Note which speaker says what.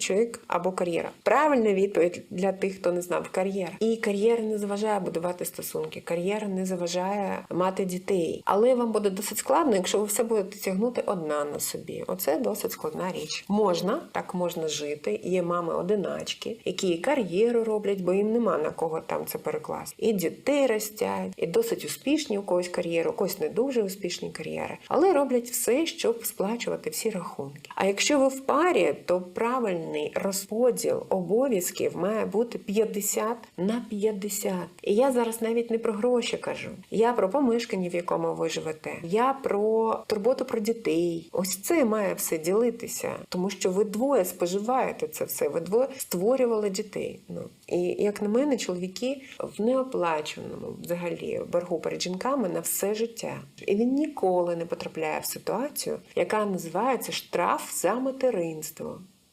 Speaker 1: що чоловік або кар'єра. Правильна відповідь для тих, хто не знав кар'єра. І кар'єра не заважає будувати стосунки. Кар'єра не заважає мати дітей. Але вам буде досить складно, якщо ви все будете тягнути одна на собі. Оце досить складна річ. Можна так можна жити. Є мами одиначки, які кар'єру роблять, бо їм нема на кого там це перекласти. І дітей ростять, і досить успішні у когось кар'єри, у когось не дуже успішні кар'єри, але роблять все, щоб сплачувати всі рахунки. А якщо ви в парі, то правильний розподіл обов'язків має бути 50 на 50. І я зараз навіть не про гроші кажу. Я про помешкання, в якому ви живете. Я про турботу про дітей. Ось це має все ділитися, тому що ви двоє споживаєте це все. Ви двоє створювали дітей. Ну і як на мене, чоловіки в неоплаченому взагалі боргу перед жінками на все життя. І він ніколи не потрапляє в ситуацію, яка називається штраф за материнство.